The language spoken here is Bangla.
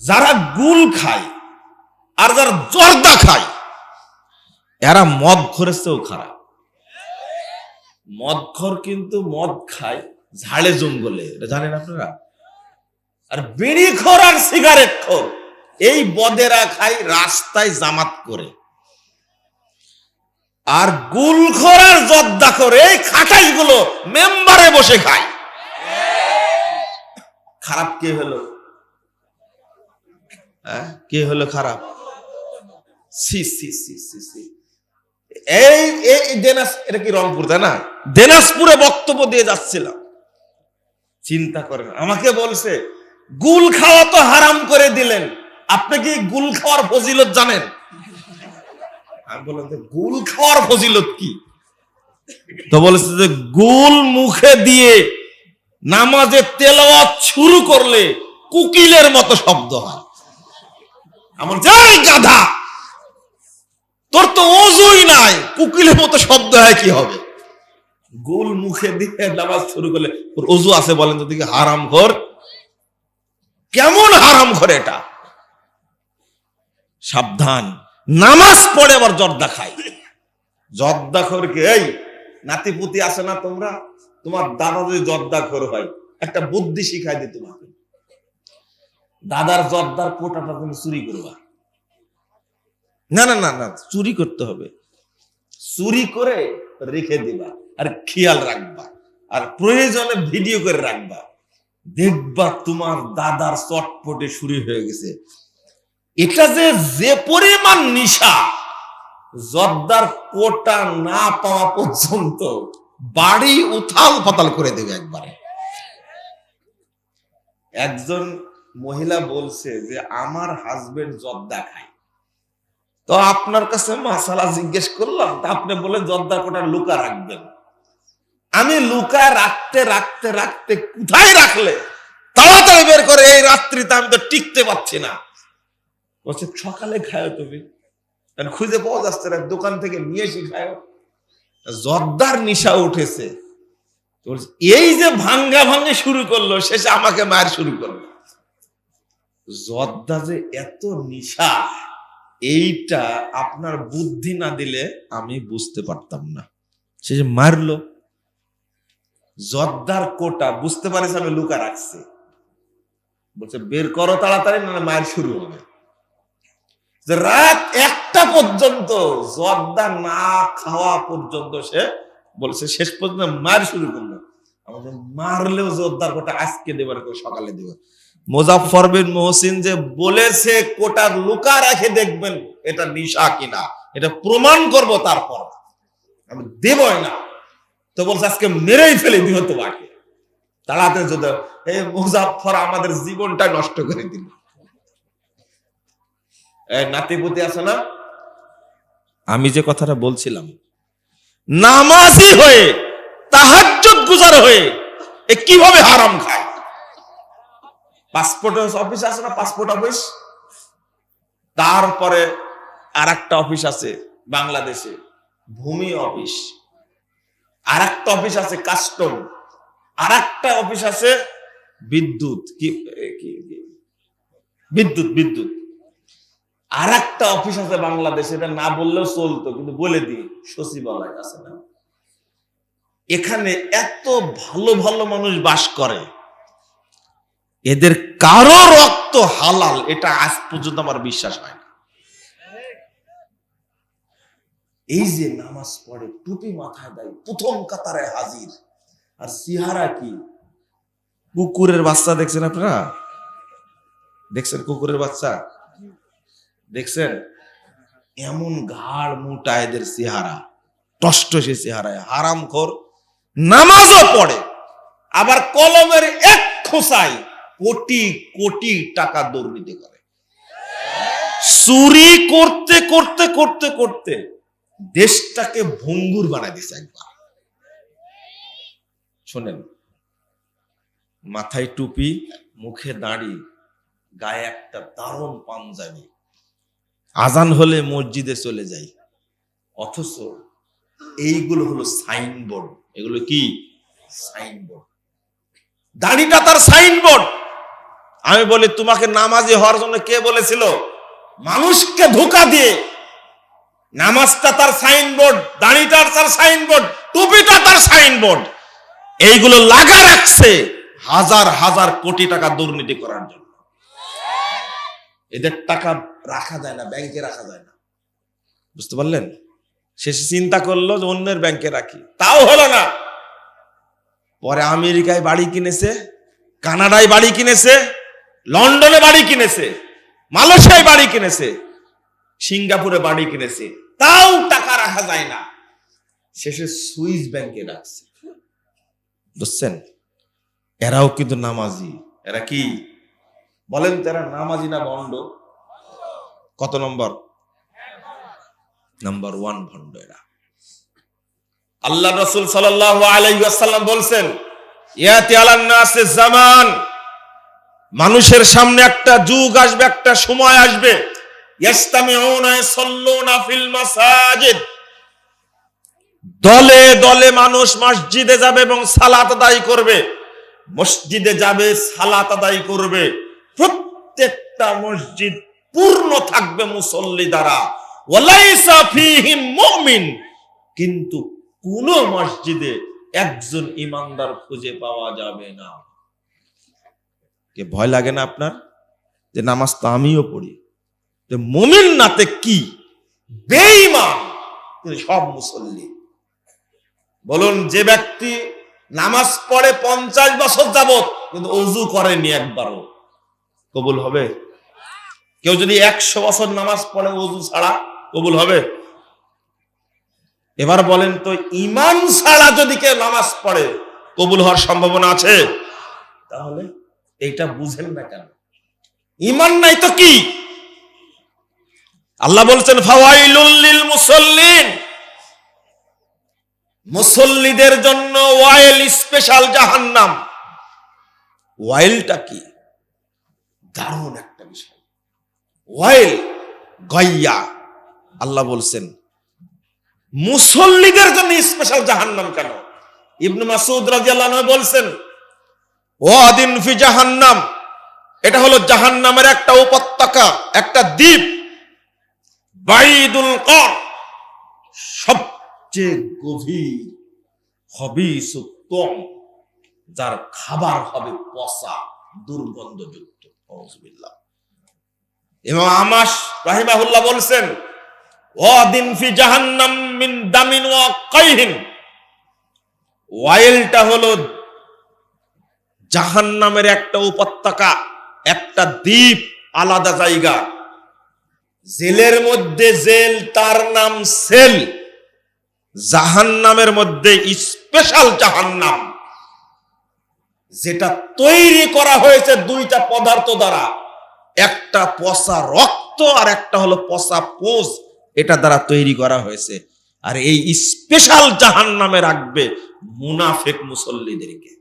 যারা গুল খায় আর যারা জর্দা খায়, এরা মদ খরেছেও খারাপ। মদ খর কিন্তু মদ খায় ঝাড়ে জঙ্গলে, এটা জানেন আপনারা? আর বিড়ি খোর আর সিগারেট খোর, এই বদেরা খায় রাস্তায় জামাত করে। আর গুলখোর আর জর্দা করে এই খাটাই গুলো মেম্বারে বসে খায়। খারাপ কে হলো? হ্যাঁ? কে হলো খারাপ? সি সি সি সি সি। এই এই দেনাস, এটা কি রংপুর, তাই না? দেনাসপুরে বক্তব্য দিয়ে যাচ্ছিলাম। চিন্তা করেন, আমাকে বলছে, গুল খাওয়া তো হারাম করে দিলেন। আপনি কি গুল খাওয়ার ফজিলত জানেন? আমি বললাম যে, গুল খাওয়ার ফজিলত কি? তো বলেছে যে, গুল মুখে দিয়ে নামাজে তেলাওয়াত শুরু করলে কুকিলের মতো শব্দ হয়। আমার যাই গাধা, তোর তো অজুই নাই, কুকিলের মতো শব্দ হয় কি হবে? গোল মুখে দিয়ে নামাজ শুরু করলে ওর অজু আছে বলেন দিকে হারাম ঘর। কেমন হারাম ঘর এটা? সাবধান, নামাজ পড়ে আবার জর্দা খাই জর্দা খোরকে এই, নাতিপুতি আছে না তোমরা? তোমার দাদা যদি জর্দা খোর হয়, একটা বুদ্ধি শিখাই দিই তোমাকে। দাদার জর্দার কোটাটা তুমি চুরি করবা। না না না না চুরি করতে হবে। চুরি করে রেখে দিবা আর খেয়াল রাখবা আর প্রয়োজনে ভিডিও করে রাখবা। দেখবা তোমার দাদার চটপটে শুরু হয়ে গেছে। এটা যে যে পরিমাণ নিশা জর্দার কোটা না পাওয়া পর্যন্ত বাড়ি উথাল পাতাল করে দেবে একবারে। একজন মহিলা বলছে যে আমার হাজবেন্ড জর্দা খায় তো আপনার কাছে মাসালা জিজ্ঞেস করলাম তা আপনি বলে জর্দা কোটা লুকা রাখবেন। আমি লুকা রাখতে রাখতে রাখতে কোথায় রাখলে? তাড়াতাড়ি বের করে এই রাত্রিতে আমি তো টিকতে পারছি না। বলছে সকালে খায় তুমি। খুঁজে পাওয়া যাচ্ছে না দোকান থেকে নিয়ে এসে খায়। জর্দার নিশা উঠেছে। এই যে ভাঙ্গা ভাঙ্গে শুরু করল শেষে আমাকে মায়ের শুরু করল। জর্দা যে এত নিশা, এইটা আপনার বুদ্ধি না দিলে আমি বুঝতে পারতাম না। সে যে মারলো, জর্দার কোটা বুঝতে পারিস আমি লুকা রাখছি। বলছে, বের করো তাড়াতাড়ি না মায়ের শুরু হবে। রাত একটা পর্যন্ত জর্দা না খাওয়া পর্যন্ত সে বলছে, শেষ পর্যন্ত মার শুরু করল। আমাদের মারলেও জোরদার কোটা আজকে দেবার সকালে দেবে। মোজাফর বিন মহসিন যে বলেছে, কোটার লুকা রেখে দেখবেন এটা নিশা কিনা। এটা প্রমাণ করব তারপর। আমি দেবই না। তো বলছে, আজকে মেরেই ফেলি নিহত বাকে তাড়াতে যদি এই মুজাফর আমাদের জীবনটা নষ্ট করে দিল। নাতিপুতি আছে না? আমি যে কথাটা বলছিলাম, নামাজি হয়ে, তাহাজ্জুদ গুজার হয়ে, এ কীভাবে হারাম খায়? পাসপোর্ট অফিস আছে না পাসপোর্ট অফিস তারপরে আর একটা অফিস আছে বাংলাদেশে, ভূমি অফিস আর একটা অফিস আছে কাস্টম আর একটা অফিস আছে বিদ্যুৎ। কি বিদ্যুৎ বিদ্যুৎ। আর একটা অফিস আছে বাংলাদেশে, এটা না বললেও চলতো, কিন্তু বলে দিই, সচিবালয় আছে না। এখানে এত ভালো ভালো মানুষ বাস করে। এদের কারও রক্ত হালাল, এটা আজ পর্যন্ত আমার বিশ্বাস হয় না। এই যে নামাজ পড়ে, টুপি মাথায় দেয়, প্রথম কাতারে হাজির। আর সিহারা কি? কুকুরের বাচ্চা দেখছেন আপনারা? দেখছেন কুকুরের বাচ্চা? দেখছেন? এমন ঘাড় মোটা এদের চেহারা টষ্ট সে চেহারায় হারাম খোর নামাজও পড়ে, আবার কলমের এক খোসাই কোটি কোটি টাকা দুর্নীতি করে। চুরি করতে করতে করতে করতে দেশটাকে ভঙ্গুর বানাই দিছে একবার। শোনেন, মাথায় টুপি, মুখে দাড়ি, গায়ে একটা দারুণ পাঞ্জাবি। আজান হলে মসজিদে চলে যাই। অথচ এইগুলো হলো সাইনবোর্ড। এগুলো কি? সাইনবোর্ড। দাড়িটা তার সাইনবোর্ড। আমি বলি, তোমাকে নামাজি হওয়ার জন্য কে বলেছিল? মানুষকে ধোকা দিয়ে নামাজটা তার সাইনবোর্ড দাড়িটা তার সাইনবোর্ড, টুপিটা তার সাইনবোর্ড, এইগুলো লাগা রাখছে হাজার হাজার কোটি টাকা দুর্নীতি করার জন্য। এদের টাকা রাখা যায় না, ব্যাংকে রাখা যায় না। বুঝতে পারলেন? শেষে চিন্তা করল যে অন্যের ব্যাংকে রাখি। তাও হলো না। পরে আমেরিকায় বাড়ি কিনেছে, কানাডায় বাড়ি কিনেছে লন্ডনে বাড়ি কিনেছে, মালয়েশিয়ায় বাড়ি কিনেছে, সিঙ্গাপুরে বাড়ি কিনেছে, তাও টাকা রাখা যায় না। শেষে সুইস ব্যাংকে রাখছে। বুঝছেন? এরাও কিন্তু নামাজি। এরা কি? বলেন তো এরা নামাজি না ভণ্ড। কত নম্বর? নাম্বার ওয়ান ভণ্ড এরা। আল্লাহ রসুল আলাইহি ওয়াসাল্লাম বলছেন, ইয়াতি আলান নাসে জামান। মানুষের সামনে একটা যুগ আসবে, একটা সময় আসবে। দলে দলে মানুষ মসজিদে যাবে এবং সালাত আদায় করবে। মসজিদে যাবে, সালাত আদায় করবে। প্রত্যেকটা মসজিদ পূর্ণ থাকবে মুসল্লি দ্বারা। কিন্তু কোন মসজিদে একজন ইমানদার খুঁজে পাওয়া যাবে না। কে ভয় লাগে না আপনার? যে নামাজ তো আমিও পড়ি। যে মুমিন নাতে কি? বেঈমান! কিন্তু সব মুসল্লি। বলুন, যে ব্যক্তি নামাজ পড়ে পঞ্চাশ বছর যাবত কিন্তু অজু করেনি একবারও, কবুল হবে? কেউ যদি একশো বছর নামাজ পড়ে অজু ছাড়া, কবুল হবে? এবার বলেন তো ইমান ছাড়া যদি কেউ নামাজ পড়ে, কবুল হওয়ার সম্ভাবনা আছে? তাহলে এইটা বুঝেন না কেন? ইমান নাই তো কি? আল্লাহ বলছেন, ফাওয়াইলুল লিল মুসল্লিন। মুসল্লিদের জন্য ওয়াইল স্পেশাল জাহান্নাম। ওয়াইলটা কি? দারুণ একটা বিষয়। ওয়াইল গইয়া। আল্লাহ বলছেন, মুসল্লিদের জন্য স্পেশাল জাহান্নাম কেন? ইবনু মাসুদ রাদিয়াল্লাহু আনহু বলছেন ওয়াদিন ফি জাহান্নাম। এটা হলো জাহান্নামের একটা উপত্যকা, একটা দ্বীপ। বাইদুল কর, সবচেয়ে গভীর হবিস উত্তম যার খাবার হবে পচা, দুর্গন্ধযুক্ত। ইমাম আমাস রাহিমাহুল্লাহ বলছেন, ওয়াদিন ফি জাহান্নাম মিন দামিন ওয়া কাইহিন। ওয়াইলটা হলো জাহান্নামের একটা উপত্যকা, একটা দ্বীপ, আলাদা জায়গা। জেলের মধ্যে জেল, তার নাম সেল। জাহান্নামের মধ্যে স্পেশাল জাহান্নাম। যেটা তৈরি করা হয়েছে দুইটা পদার্থ দ্বারা। একটা পচা রক্ত আর একটা হলো পচা পোষ এটা দ্বারা তৈরি করা হয়েছে। আর এই স্পেশাল জাহান্নামে রাখবে মুনাফেক মুসল্লিদেরকে।